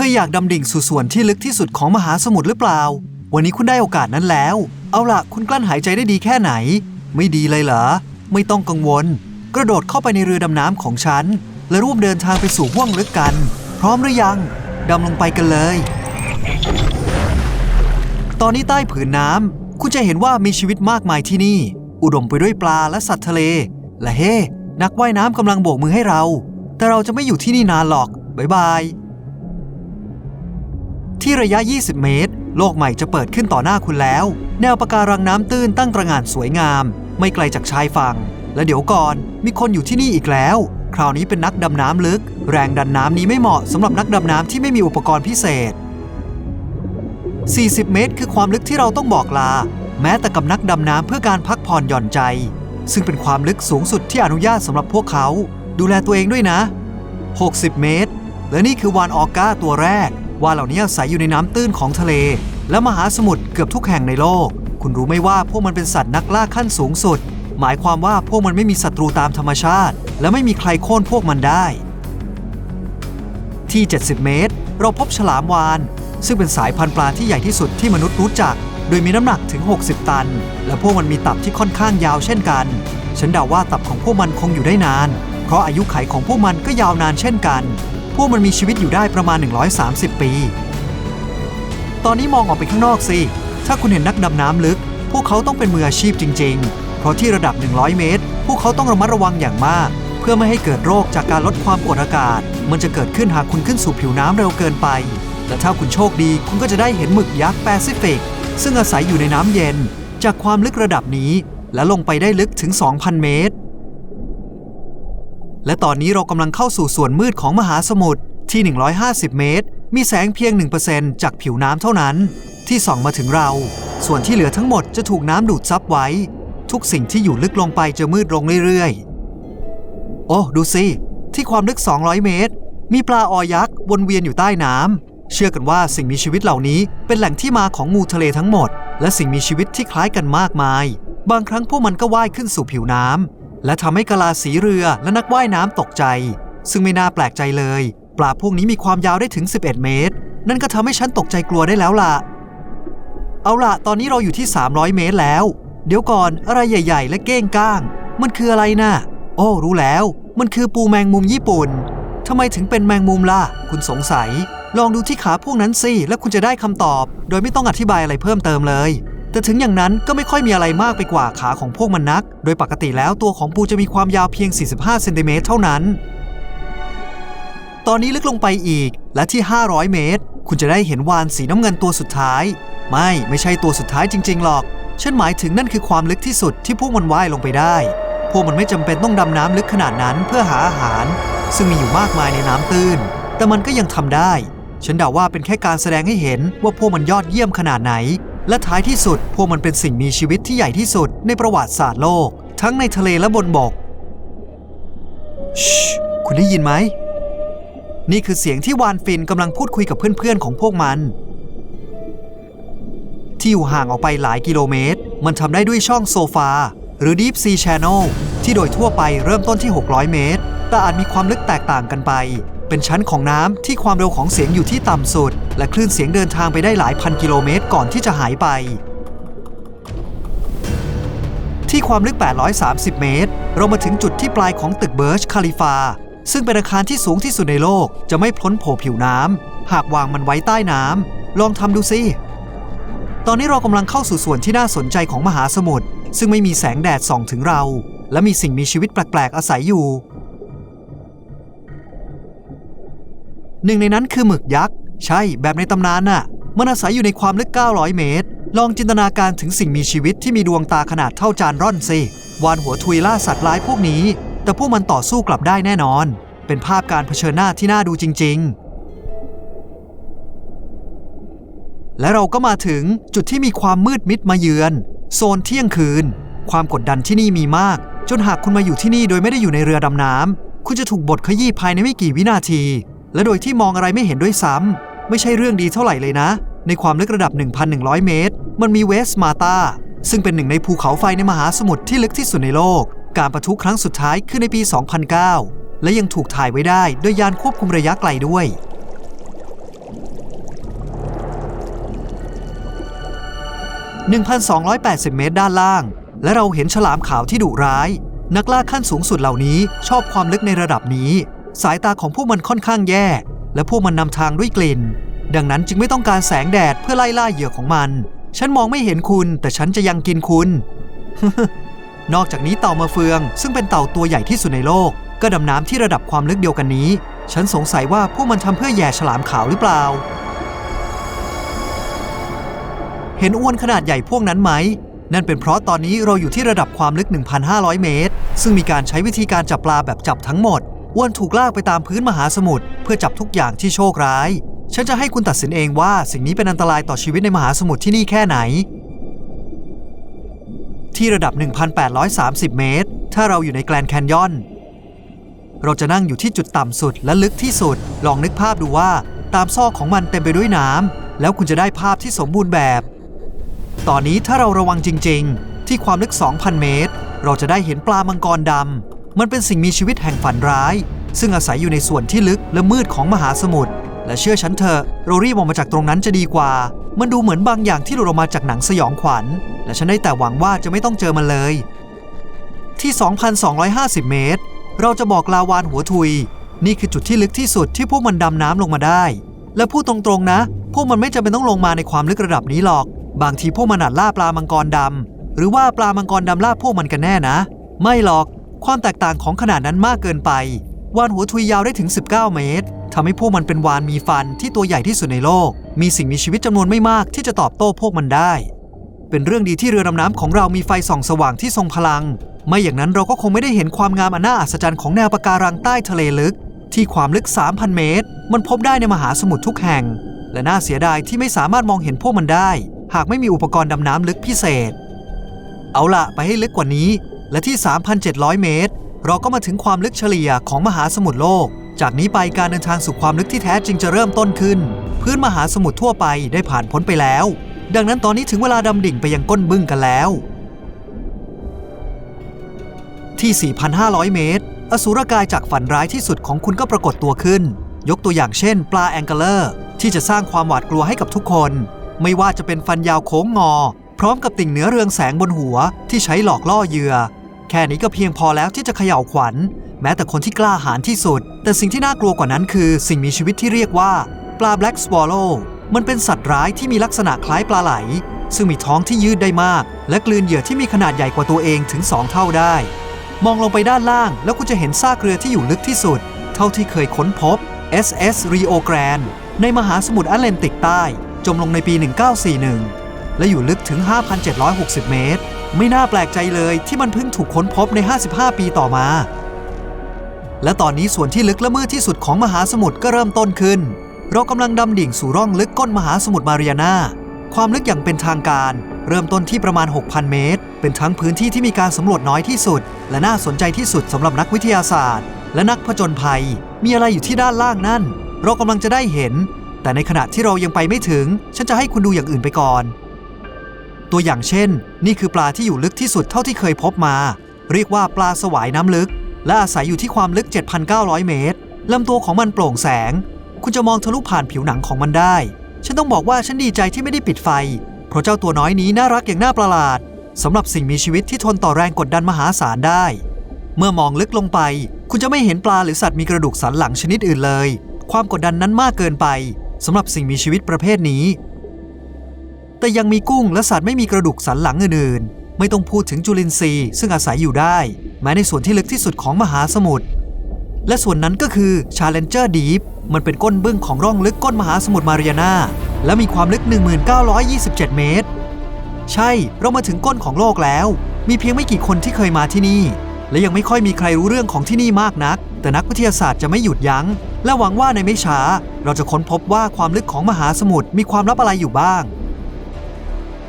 เคยอยากดำดิ่งสู่ส่วนที่ลึกที่สุดของมหาสมุทรหรือเปล่า วันนี้คุณได้โอกาสนั้นแล้ว เอาล่ะคุณกลั้นหายใจได้ดีแค่ไหน ไม่ดีเลยเหรอ ไม่ต้องกังวล กระโดดเข้าไปในเรือดำน้ำของฉัน และร่วมเดินทางไปสู่ห้วงลึกกัน พร้อมหรือยัง ดำลงไปกันเลย ตอนนี้ใต้ผืนน้ำคุณจะเห็นว่ามีชีวิตมากมายที่นี่ อุดมไปด้วยปลาและสัตว์ทะเล และเฮ้ นักว่ายน้ำกำลังโบกมือให้เรา แต่เราจะไม่อยู่ที่นี่นานหรอกบ๊ายบาย ที่ระยะ 20 เมตร โลกใหม่จะเปิดขึ้นต่อหน้าคุณแล้ว แนวปะการังน้ำตื้นตั้งตระหง่านสวยงาม ไม่ไกลจากชายฝั่ง และเดี๋ยวก่อน มีคนอยู่ที่นี่อีกแล้ว คราวนี้เป็นนักดำน้ำลึก แรงดันน้ำนี้ไม่เหมาะสำหรับนักดำน้ำที่ไม่มีอุปกรณ์พิเศษ 40 เมตร คือความลึกที่เราต้องบอกลา แม้แต่กับนักดำน้ำเพื่อการพักผ่อนหย่อนใจ ซึ่งเป็นความลึกสูงสุดที่อนุญาตสำหรับพวกเขา ดูแลตัวเองด้วยนะ 60 เมตร และนี่คือวานออก้าตัวแรก วาเหล่านี้อาศัยอยู่ในน้ำตื้นของทะเล และมหาสมุทรเกือบทุกแห่งในโลก คุณรู้ไหมว่าพวกมันเป็นสัตว์นักล่าขั้นสูงสุด หมายความว่าพวกมันไม่มีศัตรูตามธรรมชาติ และไม่มีใครโค่นพวกมันได้ ที่ 70 เมตร เราพบฉลามวาน ซึ่งเป็นสายพันธุ์ปลาที่ใหญ่ที่สุดที่มนุษย์รู้จัก โดยมีน้ำหนักถึง 60 ตัน และพวกมันมีตับที่ค่อนข้างยาวเช่นกัน ฉันเดาว่าตับของพวกมันคงอยู่ได้นาน เพราะอายุไขของพวกมันก็ยาวนานเช่นกัน วกมันมีชีวิตอยู่ได้ประมาณ 130 ปี ตอนนี้มองออกไปข้างนอกสิ ถ้าคุณเห็นนักดำน้ำลึก พวกเขาต้องเป็นมืออาชีพจริง ๆ เพราะที่ระดับ 100 เมตร พวกเขาต้องระมัดระวังอย่างมาก เพื่อไม่ให้เกิดโรคจากการลดความกดอากาศ มันจะเกิดขึ้นหากคุณขึ้นสู่ผิวน้ำเร็วเกินไปและถ้าคุณโชคดีคุณก็จะได้เห็นหมึกยักษ์แปซิฟิก ซึ่งอาศัยอยู่ในน้ำเย็น จากความลึกระดับนี้ และลงไปได้ลึกถึง 2,000 เมตร และตอนนี้เรากำลังเข้าสู่ส่วนมืดของมหาสมุทรที่ 150 เมตร มีแสงเพียง 1%จากผิวน้ำเท่านั้น ที่ส่องมาถึงเรา ส่วนที่เหลือทั้งหมดจะถูกน้ำดูดซับไว้ ทุกสิ่งที่อยู่ลึกลงไปจะมืดลงเรื่อยๆ โอ้ ดูสิ ที่ความลึก 200 เมตร มีปลาออยักษ์วนเวียนอยู่ใต้น้ำเชื่อกันว่าสิ่งมีชีวิตเหล่านี้เป็นแหล่งที่มาของงูทะเลทั้งหมด และสิ่งมีชีวิตที่คล้ายกันมากมาย บางครั้งพวกมันก็ว่ายขึ้นสู่ผิวน้ำ และทำให้กะลาสีเรือและนักว่ายน้ำตกใจ ซึ่งไม่น่าแปลกใจเลย ปลาพวกนี้มีความยาวได้ถึง 11 เมตร นั่นก็ทำให้ฉันตกใจกลัวได้แล้วล่ะ เอาล่ะ ตอนนี้เราอยู่ที่ 300 เมตรแล้ว เดี๋ยวก่อนอะไรใหญ่ ๆ และเก้งก้าง มันคืออะไรนะ่ะ โอ้ รู้แล้ว มันคือปูแมงมุมญี่ปุ่นทำไมถึงเป็นแมงมุมล่ะ คุณสงสัย ลองดูที่ขาพวกนั้นสิ แล้วคุณจะได้คำตอบ โดยไม่ต้องอธิบายอะไรเพิ่มเติมเลย แต่ถึงอย่างนั้นก็ไม่ค่อยมีอะไรมากไปกว่าขาของพวกมันนัก โดยปกติแล้วตัวของปูจะมีความยาวเพียง 45 เซนติเมตรเท่านั้น ตอนนี้ลึกลงไปอีก และที่ 500 เมตร คุณจะได้เห็นวานสีน้ำเงินตัวสุดท้าย ไม่ ไม่ใช่ตัวสุดท้ายจริง ๆ หรอก ฉันหมายถึงนั่นคือความลึกที่สุดที่พวกมันว่ายลงไปได้ พวกมันไม่จำเป็นต้องดำน้ำลึกขนาดนั้นเพื่อหาอาหาร ซึ่งมีอยู่มากมายในน้ำตื้น แต่มันก็ยังทำได้ ฉันเดาว่าเป็นแค่การแสดงให้เห็นว่าพวกมันยอดเยี่ยมขนาดไหน และท้ายที่สุด พวกมันเป็นสิ่งมีชีวิตที่ใหญ่ที่สุดในประวัติศาสตร์โลก ทั้งในทะเลและบนบกชคุณได้ยินไหม นี่คือเสียงที่วานฟินกำลังพูดคุยกับเพื่อนๆของพวกมัน ที่อยู่ห่างออกไปหลายกิโลเมตร มันทำได้ด้วยช่องโซฟา หรือ Deep Sea Channel ที่โดยทั่วไปเริ่มต้นที่ 600 เมตร แต่อาจมีความลึกแตกต่างกันไป เป็นชั้นของน้ำที่ความเร็วของเสียงอยู่ที่ต่ำสุด และคลื่นเสียงเดินทางไปได้หลายพันกิโลเมตรก่อนที่จะหายไป ที่ความลึก 830 เมตร เรามาถึงจุดที่ปลายของตึกเบิร์ชคาลิฟา ซึ่งเป็นอาคารที่สูงที่สุดในโลก จะไม่พ้นโผล่ผิวน้ำหากวางมันไว้ใต้น้ำลองทำดูสิตอนนี้เรากำลังเข้าสู่ส่วนที่น่าสนใจของมหาสมุทรซึ่งไม่มีแสงแดดส่องถึงเรา และมีสิ่งมีชีวิตแปลกๆอาศัยอยู่ หนึ่งในนั้นคือหมึกยักษ์ ใช่แบบในตำนานน่ะ มันอาศัยอยู่ในความลึก 900 เมตร ลองจินตนาการถึงสิ่งมีชีวิตที่มีดวงตาขนาดเท่าจานร่อนสิวานหัวทุยล่าสัตว์ร้ายพวกนี้ แต่พวกมันต่อสู้กลับได้แน่นอน เป็นภาพการเผชิญหน้าที่น่าดูจริง ๆและเราก็มาถึงจุดที่มีความมืดมิดมาเยือน โซนเที่ยงคืน ความกดดันที่นี่มีมาก จนหากคุณมาอยู่ที่นี่โดยไม่ได้อยู่ในเรือดำน้ำคุณจะถูกบดขยี้ภายในไม่กี่วินาที และโดยที่มองอะไรไม่เห็นด้วยซ้ำ ไม่ใช่เรื่องดีเท่าไหร่เลยนะ ในความลึกระดับ 1,100 เมตร มันมีเวสมาตาซึ่งเป็นหนึ่งในภูเขาไฟในมหาสมุทรที่ลึกที่สุดในโลก การประทุครั้งสุดท้ายขึ้นในปี 2009 และยังถูกถ่ายไว้ได้ด้วยยานควบคุมระยะไกลด้วยห1,280 เมตรด้านล่าง และเราเห็นฉลามขาวที่ดุร้าย นักล่าขั้นสูงสุดเหล่านี้ชอบความลึกในระดับนี้ สายตาของพวกมันค่อนข้างแย่ และพวกมันนำทางด้วยกลิ่น ดังนั้นจึงไม่ต้องการแสงแดดเพื่อไล่ล่าเหยื่อของมัน ฉันมองไม่เห็นคุณ แต่ฉันจะยังกินคุณ นอกจากนี้เต่ามาเฟือง ซึ่งเป็นเต่าตัวใหญ่ที่สุดในโลก ก็ดำน้ำที่ระดับความลึกเดียวกันนี้ ฉันสงสัยว่าพวกมันทำเพื่อแย่ฉลามขาวหรือเปล่า เห็นอ้วนขนาดใหญ่พวกนั้นไหมนั่นเป็นเพราะตอนนี้เราอยู่ที่ระดับความลึก 1,500 เมตร ซึ่งมีการใช้วิธีการจับปลาแบบจับทั้งหมด อ้วนถูกลากไปตามพื้นมหาสมุทรเพื่อจับทุกอย่างที่โชคร้าย ฉันจะให้คุณตัดสินเองว่าสิ่งนี้เป็นอันตรายต่อชีวิตในมหาสมุทรที่นี่แค่ไหน ที่ระดับ 1,830 เมตร ถ้าเราอยู่ในแกลนแคนยอน เราจะนั่งอยู่ที่จุดต่ำสุดและลึกที่สุด ลองนึกภาพดูว่าตามซอกของมันเต็มไปด้วยน้ำแล้วคุณจะได้ภาพที่สมบูรณ์แบบ ตอนนี้ถ้าเราระวังจริง ๆ ที่ความลึก 2,000 เมตร เราจะได้เห็นปลามังกรดำ มันเป็นสิ่งมีชีวิตแห่งฝันร้าย ซึ่งอาศัยอยู่ในส่วนที่ลึกและมืดของมหาสมุทรและเชื่อฉันเถอะเรารีบออกมาจากตรงนั้นจะดีกว่า มันดูเหมือนบางอย่างที่หลุดออกมาจากหนังสยองขวัญ และฉันได้แต่หวังว่าจะไม่ต้องเจอมันเลย ที่ 2,250 เมตร เราจะบอกลาวานหัวทุย นี่คือจุดที่ลึกที่สุดที่พวกมันดำน้ำลงมาได้ และพูดตรงๆนะ พวกมันไม่จำเป็นต้องลงมาในความลึกระดับนี้หรอก บางทีพวกมันอาจล่าปลามังกรดำหรือว่าปลามังกรดำล่าพวกมันกันแน่นะ ไม่หรอก ความแตกต่างของขนาดนั้นมากเกินไป วานหัวทุยยาวได้ถึง 19 เมตรทำให้พวกมันเป็นวานมีฟันที่ตัวใหญ่ที่สุดในโลก มีสิ่งมีชีวิตจำนวนไม่มากที่จะตอบโต้พวกมันได้ เป็นเรื่องดีที่เรือดำน้ำของเรามีไฟส่องสว่างที่ทรงพลัง ไม่อย่างนั้นเราก็คงไม่ได้เห็นความงามอันน่าอัศจรรย์ของแนวปะการังใต้ทะเลลึก ที่ความลึก 3,000 เมตร มันพบได้ในมหาสมุทรทุกแห่ง และน่าเสียดายที่ไม่สามารถมองเห็นพวกมันได้ หากไม่มีอุปกรณ์ดำน้ำลึกพิเศษ เอาละไปให้ลึกกว่านี้ และที่ 3,700 เมตร เราก็มาถึงความลึกเฉลี่ยของมหาสมุทรโลก จากนี้ไปการเดินทางสู่ความลึกที่แท้จริงจะเริ่มต้นขึ้น พื้นมหาสมุทรทั่วไปได้ผ่านพ้นไปแล้ว ดังนั้นตอนนี้ถึงเวลาดำดิ่งไปยังก้นบึ้งกันแล้ว ที่ 4,500 เมตร อสูรกายจากฝันร้ายที่สุดของคุณก็ปรากฏตัวขึ้น ยกตัวอย่างเช่น ปลาแองเกลเลอร์ ที่จะสร้างความหวาดกลัวให้กับทุกคน ไม่ว่าจะเป็นฟันยาวโค้งงอ พร้อมกับติ่งเนื้อเรืองแสงบนหัวที่ใช้หลอกล่อเหยื่อ แค่นี้ก็เพียงพอแล้วที่จะเขย่าขวัญ แม้แต่คนที่กล้าหาญที่สุด แต่สิ่งที่น่ากลัวกว่านั้นคือ สิ่งมีชีวิตที่เรียกว่า ปลา Black Swallow มันเป็นสัตว์ร้ายที่มีลักษณะคล้ายปลาไหล ซึ่งมีท้องที่ยืดได้มาก และกลืนเหยื่อที่มีขนาดใหญ่กว่าตัวเองถึง 2 เท่าได้ มองลงไปด้านล่าง แล้วคุณจะเห็นซากเรือที่อยู่ลึกที่สุด เท่าที่เคยค้นพบ SS Rio Grande ในมหาสมุทรแอตแลนติกใต้ จมลงในปี 1941 และอยู่ลึกถึง 5,760 เมตร ไม่น่าแปลกใจเลยที่มันเพิ่งถูกค้นพบใน 55 ปีต่อมา และตอนนี้ส่วนที่ลึกและมืดที่สุดของมหาสมุทรก็เริ่มต้นขึ้น เรากำลังดำดิ่งสู่ร่องลึกก้นมหาสมุทรมาเรียนาความลึกอย่างเป็นทางการ เริ่มต้นที่ประมาณ 6,000 เมตร เป็นทั้งพื้นที่ที่มีการสำรวจน้อยที่สุด และน่าสนใจที่สุดสำหรับนักวิทยาศาสตร์ และนักผจญภัย มีอะไรอยู่ที่ด้านล่างนั่น เรากำลังจะได้เห็น แต่ในขณะที่เรายังไปไม่ถึง ฉันจะให้คุณดูอย่างอื่นไปก่อน ตัวอย่างเช่น นี่คือปลาที่อยู่ลึกที่สุดเท่าที่เคยพบมา เรียกว่าปลาสวายน้ำลึก และอาศัยอยู่ที่ความลึก 7,900 เมตรลำตัวของมันโปร่งแสง คุณจะมองทะลุผ่านผิวหนังของมันได้ ฉันต้องบอกว่าฉันดีใจที่ไม่ได้ปิดไฟ เพราะเจ้าตัวน้อยนี้น่ารักอย่างน่าประหลาดสำหรับสิ่งมีชีวิตที่ทนต่อแรงกดดันมหาศาลได้ เมื่อมองลึกลงไป คุณจะไม่เห็นปลาหรือสัตว์มีกระดูกสันหลังชนิดอื่นเลย ความกดดันนั้นมากเกินไปสำหรับสิ่งมีชีวิตประเภทนี้ แต่ยังมีกุ้งและสัตว์ไม่มีกระดูกสันหลังอื่นๆ ไม่ต้องพูดถึงจุลินทรีย์ซึ่งอาศัยอยู่ได้ แม้ในส่วนที่ลึกที่สุดของมหาสมุทร และส่วนนั้นก็คือ Challenger Deep มันเป็นก้นบึ้งของร่องลึกก้นมหาสมุทรมาเรียนาและมีความลึก 1927 เมตร ใช่ เรามาถึงก้นของโลกแล้ว มีเพียงไม่กี่คนที่เคยมาที่นี่ และยังไม่ค่อยมีใครรู้เรื่องของที่นี่มากนัก แต่นักวิทยาศาสตร์จะไม่หยุดยัง้ง และหวังว่าในไม่ช้า เราจะค้นพบว่าความลึกของมหาสมุทรมีความลับอะไรอยู่บ้าง